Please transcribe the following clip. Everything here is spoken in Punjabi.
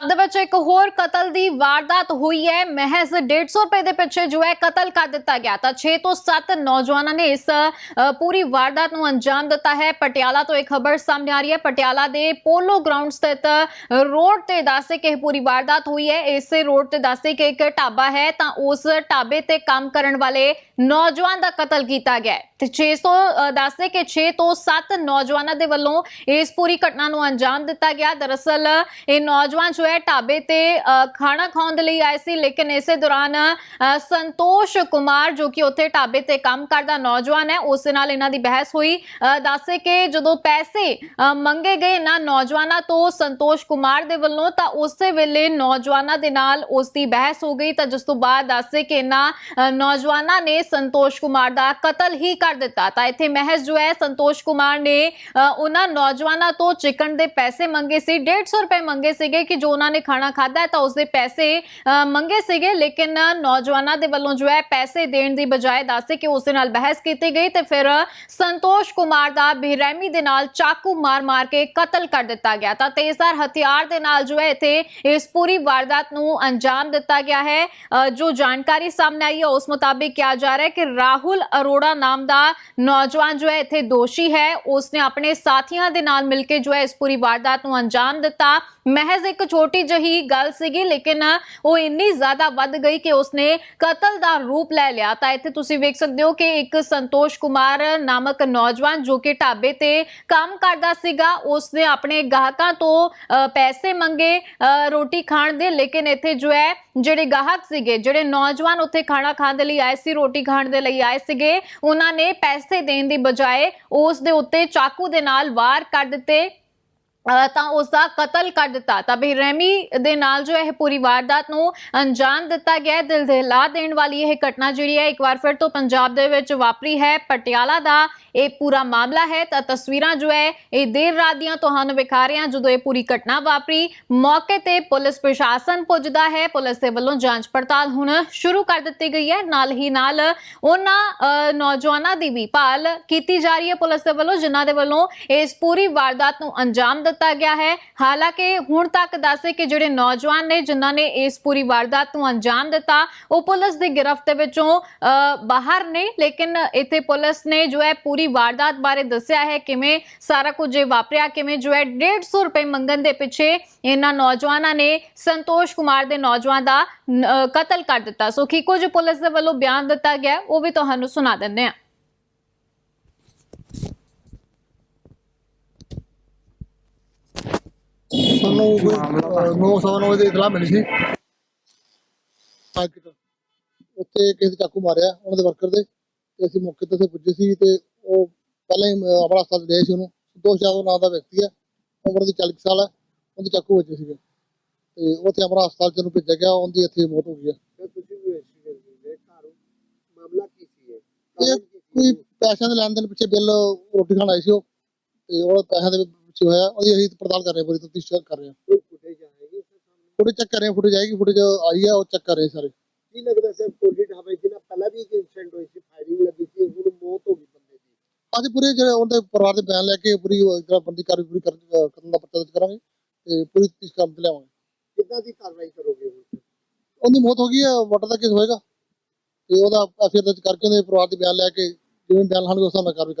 ਦੇ ਵਿੱਚ ਇੱਕ ਹੋਰ ਕਤਲ ਦੀ ਵਾਰਦਾਤ ਹੋਈ ਹੈ। ਮਹਿਜ਼ 150 ਰੁਪਏ ਦੇ ਪਿੱਛੇ ਜੋ ਹੈ ਕਤਲ ਕਰ ਦਿੱਤਾ ਗਿਆ ਤਾਂ 6 ਤੋਂ 7 ਨੌਜਵਾਨਾਂ ਨੇ ਇਸ ਪੂਰੀ ਵਾਰਦਾਤ ਨੂੰ ਅੰਜਾਮ ਦਿੱਤਾ ਹੈ। ਪਟਿਆਲਾ ਤੋਂ ਇੱਕ ਖਬਰ ਸਾਹਮਣੇ ਆ ਰਹੀ ਹੈ। ਪਟਿਆਲਾ ਦੇ ਪੋਲੋ ਗਰਾਊਂਡ ਸਥਿਤ ਰੋਡ ਤੇ ਦੱਸੇ ਕਿ ਇਹ ਪੂਰੀ ਵਾਰਦਾਤ ਹੋਈ ਹੈ। ਇਸੇ ਰੋਡ ਤੇ ਦੱਸੇ ਕਿ ਇੱਕ ਢਾਬਾ ਹੈ ਤਾਂ ਉਸ ਢਾਬੇ ਤੇ ਕੰਮ ਕਰਨ ਵਾਲੇ ਨੌਜਵਾਨ ਦਾ ਕਤਲ ਕੀਤਾ ਗਿਆ ਤੇ 600 ਅ, ਦੱਸਦੇ ਕਿ 6 ਤੋਂ 7 ਨੌਜਵਾਨਾਂ ਦੇ ਵੱਲੋਂ ਇਸ ਪੂਰੀ ਘਟਨਾ ਨੂੰ ਅੰਜਾਮ ਦਿੱਤਾ ਗਿਆ। ਦਰਅਸਲ ਇਹ ਨੌਜਵਾਨ ਜੋ ਹੈ ਢਾਬੇ ਤੇ ਖਾਣਾ ਖਾਣ ਦੇ ਲਈ ਆਏ ਸੀ ਲੇਕਿਨ ਇਸੇ ਦੌਰਾਨ ਸੰਤੋਸ਼ ਕੁਮਾਰ ਜੋ ਕਿ ਉੱਥੇ ਢਾਬੇ ਤੇ ਕੰਮ ਕਰਦਾ ਨੌਜਵਾਨ ਹੈ ਉਸ ਨਾਲ ਇਹਨਾਂ ਦੀ ਬਹਿਸ ਹੋਈ। ਅ, ਦੱਸੇ ਕਿ ਜਦੋਂ ਪੈਸੇ ਮੰਗੇ ਗਏ ਨਾ ਨੌਜਵਾਨਾਂ ਤੋਂ ਸੰਤੋਸ਼ ਕੁਮਾਰ ਦੇ ਵੱਲੋਂ ਤਾਂ ਉਸੇ ਵੇਲੇ ਨੌਜਵਾਨਾਂ ਦੇ ਨਾਲ ਉਸ ਦੀ ਬਹਿਸ ਹੋ ਗਈ। ਤਾਂ ਜਿਸ ਤੋਂ ਬਾਅਦ ਦੱਸੇ ਕਿ ਇਹਨਾਂ ਨੌਜਵਾਨਾਂ ਨੇ ਸੰਤੋਸ਼ ਕੁਮਾਰ ਦਾ ਕਤਲ ਹੀ ਕਰ ਦਿੱਤਾ। ਤਾਂ ਇੱਥੇ ਮਹਿਜ਼ ਜੋ ਹੈ ਸੰਤੋਸ਼ ਕੁਮਾਰ ਨੇ ਉਹਨਾਂ ਨੌਜਵਾਨਾਂ ਤੋਂ ਚਿਕਨ ਦੇ ਪੈਸੇ ਮੰਗੇ ਸੀ। 150 ਰੁਪਏ ਮੰਗੇ ਸੀਗੇ ਕਿ ਜੋ ਉਹਨਾਂ ਨੇ ਖਾਣਾ ਖਾਦਾ ਤਾਂ ਉਸ ਦੇ ਪੈਸੇ ਮੰਗੇ ਸੀਗੇ। ਲੇਕਿਨ ਨੌਜਵਾਨਾਂ ਦੇ ਵੱਲੋਂ ਜੋ ਹੈ ਪੈਸੇ ਦੇਣ ਦੀ ਬਜਾਏ ਦੱਸੇ ਕਿ ਉਸ ਦੇ ਨਾਲ ਬਹਿਸ ਕੀਤੀ ਗਈ ਤੇ ਫਿਰ ਸੰਤੋਸ਼ ਕੁਮਾਰ ਦਾ ਬੇਰਹਿਮੀ ਦੇ ਨਾਲ ਚਾਕੂ ਮਾਰ-ਮਾਰ ਕੇ ਕਤਲ ਕਰ ਦਿੱਤਾ ਗਿਆ। ਤਾਂ ਤੇਜ਼ਧਾਰ ਹਥਿਆਰ ਦੇ ਨਾਲ ਜੋ ਹੈ ਇੱਥੇ ਇਸ ਪੂਰੀ ਵਾਰਦਾਤ ਨੂੰ ਅੰਜਾਮ ਦਿੱਤਾ ਗਿਆ ਹੈ। ਅ, ਜੋ ਜਾਣਕਾਰੀ ਸਾਹਮਣੇ ਆਈ ਹੈ ਉਸ ਮੁਤਾਬਿਕ ਕਿਹਾ ਜਾ ਰਿਹਾ ਹੈ ਕਿ ਰਾਹੁਲ ਅਰੋੜਾ ਨਾਮ ਦਾ ਨੌਜਵਾਨ ਜੋ ਹੈ ਇੱਥੇ ਦੋਸ਼ੀ ਹੈ। ਉਸਨੇ ਆਪਣੇ ਸਾਥੀਆਂ ਦੇ ਨਾਲ ਮਿਲ ਕੇ ਜੋ ਹੈ ਇਸ ਪੂਰੀ ਵਾਰਦਾਤ ਨੂੰ ਅੰਜਾਮ ਦਿੱਤਾ। ਮਹਿਜ਼ ਇੱਕ ਛੋਟੀ ਜਹੀ ਗੱਲ ਸੀਗੀ ਲੇਕਿਨ ਉਹ ਇੰਨੀ ਜ਼ਿਆਦਾ ਵੱਧ ਗਈ ਕਿ ਉਸਨੇ ਕਤਲ ਦਾ ਰੂਪ ਲੈ ਲਿਆ। ਤਾਂ ਇੱਥੇ ਤੁਸੀਂ ਵੇਖ ਸਕਦੇ ਹੋ ਕਿ ਇੱਕ ਸੰਤੋਸ਼ ਕੁਮਾਰ ਨਾਮਕ ਨੌਜਵਾਨ ਜੋ ਕਿ ਢਾਬੇ ਤੇ ਕੰਮ ਕਰਦਾ ਸੀਗਾ ਉਸਨੇ ਆਪਣੇ ਗਾਹਕਾਂ ਤੋਂ ਪੈਸੇ ਮੰਗੇ ਅ, ਰੋਟੀ ਖਾਣ ਦੇ। ਲੇਕਿਨ ਇੱਥੇ ਜੋ ਹੈ ਜਿਹੜੇ ਗਾਹਕ ਸੀਗੇ ਜਿਹੜੇ ਨੌਜਵਾਨ ਉੱਥੇ ਖਾਣਾ ਖਾਣ ਦੇ ਲਈ ਆਏ ਸੀ ਰੋਟੀ ਖਾਣ ਦੇ ਲਈ ਆਏ ਸੀਗੇ ਉਹਨਾਂ ਨੇ ਪੈਸੇ ਦੇਣ ਦੀ ਬਜਾਏ ਉਸ ਦੇ ਉੱਤੇ ਚਾਕੂ ਦੇ ਨਾਲ ਵਾਰ ਕਰ ਦਿੱਤੇ ਅ, ਤਾਂ ਉਸ ਦਾ ਕਤਲ ਕਰ ਦਿੱਤਾ। ਤਾਂ ਬੇਰਹਿਮੀ ਦੇ ਨਾਲ ਜੋ ਇਹ ਪੂਰੀ ਵਾਰਦਾਤ ਨੂੰ ਅੰਜਾਮ ਦਿੱਤਾ ਗਿਆ ਦਿਲ ਦਹਿਲਾ ਦੇਣ ਵਾਲੀ ਇਹ ਘਟਨਾ ਜਿਹੜੀ ਹੈ ਇੱਕ ਵਾਰ ਫਿਰ ਤੋਂ ਪੰਜਾਬ ਦੇ ਵਿੱਚ ਵਾਪਰੀ ਹੈ। ਪਟਿਆਲਾ ਦਾ ਇਹ ਪੂਰਾ ਮਾਮਲਾ ਹੈ ਤਾਂ ਤਸਵੀਰਾਂ ਜੋ ਹੈ ਇਹ ਦੇਰ ਰਾਤ ਦੀਆਂ ਤੁਹਾਨੂੰ ਵਿਖਾ ਰਹੇ ਹਾਂ ਜਦੋਂ ਇਹ ਪੂਰੀ ਘਟਨਾ ਵਾਪਰੀ। ਮੌਕੇ ਤੇ ਪੁਲਿਸ ਪ੍ਰਸ਼ਾਸਨ ਪੁੱਜਦਾ ਹੈ। ਪੁਲਿਸ ਦੇ ਵੱਲੋਂ ਜਾਂਚ ਪੜਤਾਲ ਹੁਣ ਸ਼ੁਰੂ ਕਰ ਦਿੱਤੀ ਗਈ ਹੈ। ਨਾਲ ਹੀ ਨਾਲ ਉਹਨਾਂ ਨੌਜਵਾਨਾਂ ਦੀ ਵੀ ਭਾਲ ਕੀਤੀ ਜਾ ਰਹੀ ਹੈ ਪੁਲਿਸ ਦੇ ਵੱਲੋਂ ਜਿਨ੍ਹਾਂ ਦੇ ਵੱਲੋਂ ਇਸ ਪੂਰੀ ਵਾਰਦਾਤ ਨੂੰ ਅੰਜਾਮ ਦਿੱਤਾ ਗਿਆ ਹੈ। ਹਾਲਾਂਕਿ ਹੁਣ ਤੱਕ ਦੱਸੇ ਕਿ ਜਿਹੜੇ ਨੌਜਵਾਨ ਨੇ ਜਿਨ੍ਹਾਂ ਨੇ ਇਸ ਪੂਰੀ ਵਾਰਦਾਤ ਨੂੰ ਅੰਜਾਮ ਦਿੱਤਾ ਉਹ ਪੁਲਿਸ ਦੀ ਗਿਰਫਤ ਦੇ ਵਿੱਚੋਂ ਅ, ਬਾਹਰ ਨੇ। ਲੇਕਿਨ ਇੱਥੇ ਪੁਲਿਸ ਨੇ ਜੋ ਹੈ ਪੂਰੀ ਵਾਰਦਾਤ ਬਾਰੇ ਦੱਸਿਆ ਹੈ, ਕਿਵੇਂ ਸਾਰਾ ਕੁਝ ਇਹ ਵਾਪਰਿਆ, ਕਿਵੇਂ ਜੋ ਹੈ 150 ਰੁਪਏ ਮੰਗਣ ਦੇ ਪਿੱਛੇ ਇਹਨਾਂ ਨੌਜਵਾਨਾਂ ਨੇ ਸੰਤੋਸ਼ ਕੁਮਾਰ ਦੇ ਨੌਜਵਾਨ ਦਾ ਕਤਲ ਕਰ ਦਿੱਤਾ। ਸੋ ਕੀ ਕੁਝ ਪੁਲਿਸ ਦੇ ਵੱਲੋਂ ਬਿਆਨ ਦਿੱਤਾ ਗਿਆ, ਉਹ ਵੀ ਤੁਹਾਨੂੰ ਸੁਣਾ ਦਿੰਦੇ ਹਾਂ। ਸਾਨੂੰ ਕੋਈ ਨੌ ਇਤਲਾਹ ਮਿਲੀ ਸੀ। ਮਾਰਕੀਟ ਕਿਸੇ ਚਾਕੂ ਮਾਰਿਆ, ਉਹਨਾਂ ਦੇ ਵਰਕਰ ਦੇ, ਤੇ ਅਸੀਂ ਮੌਕੇ ਤੇ ਪੁੱਜੇ ਸੀ ਤੇ ਉਹ ਪਹਿਲਾਂ ਹੀ ਆਪਣਾ ਹਸਪਤਾਲ ਗਏ ਸੀ ਉਹਨੂੰ। ਸੰਤੋਸ਼ ਯਾਦਵ ਨਾਮ ਦਾ ਵਿਅਕਤੀ ਹੈ। ਉਮਰ ਦੀ 40 ਕੁ ਸਾਲ ਹੈ। ਉਹਦੇ ਚਾਕੂ ਵੱਜੇ ਸੀਗੇ। ਤੇ ਉੱਥੇ ਆਪਣਾ ਹਸਪਤਾਲ ਚ ਉਹਨੂੰ ਭੇਜਿਆ ਗਿਆ। ਉਹਦੀ ਇੱਥੇ ਮੌਤ ਹੋ ਗਈ ਹੈ। ਦੇ ਇਹ? ਕੋਈ ਪੈਸਿਆਂ ਦੇ ਲੈਣ ਦੇਣ ਪਿੱਛੇ ਬਿੱਲ ਰੋਟੀ ਖਾਣ ਆਈ ਸੀ ਉਹ। ਤੇ ਉਹ ਪੈਸਿਆਂ ਦੇ ਪਿੱਛੇ ਹੋਇਆ। ਉਹਦੀ ਅਸੀਂ ਪੜਤਾਲ ਕਰ ਰਹੇ ਹਾਂ ਪੂਰੀ ਤਫਤੀਸ਼ ਕਰ ਰਹੇ ਹਾਂ। ਫੁਟੇਜ ਚੈੱਕ ਕਰ ਰਹੇ ਹਾਂ ਫੁਟੇਜ ਆਏਗੀ। ਫੁਟੇਜ ਆਈ ਹੈ ਉਹ ਚੈੱਕ ਕਰ ਰਹੇ ਸਾਰੇ। ਕੀ ਲੱਗਦਾ ਸਰ ਕੋਲੀ ਢਾਬੇ ਜਿਹਨਾਂ ਪਹਿਲਾਂ ਵੀ ਇੱਕ ਇਨਸੀਡੈਂਟ ਹੋਈ ਸੀ ਫਾਇਰਿੰਗ ਲੱਗੀ ਸੀ ਹੁਣ ਮੌਤ ਹੋ ਗਈ। ਦੀ ਅੱਜ ਪੂਰੇ ਜਿਹੜੇ ਉਹਦੇ ਪਰਿਵਾਰ ਦੇ ਬਿਆਨ ਲੈ ਕੇ ਪੂਰੀ ਜਿਹੜਾ ਬੰਦੀ ਕਾਰਵਾਈ ਪੂਰੀ ਕਰ ਅਹ ਕਰਨ ਦਾ ਪੱਤਾ ਦਰਜ ਕਰਾਂਗੇ ਤੇ ਪੂਰੀ ਤਫਤੀਸ਼ ਕਰਨ ਤੇ ਲਿਆਵਾਂਗੇ। ਕਿੱਦਾਂ ਦੀ ਕਾਰਵਾਈ ਕਰੋਗੇ ਉਹਦੀ ਮੌਤ ਹੋ ਗਈ ਹੈ ਵਾਟਰ ਦਾ ਕੇਸ ਹੋਏਗਾ। ਤੇ ਉਹਦਾ ਐਫਆਈਆਰ ਦਰਜ ਕਰਕੇ ਉਹਦੇ ਪਰਿਵਾਰ ਦੇ ਬਿਆਨ ਲੈ ਕੇ ਜਿਵੇਂ ਬਿਆਨ ਲਾਣਗੇ ਉਸ ਨਾਲ ਕਾਰਵਾਈ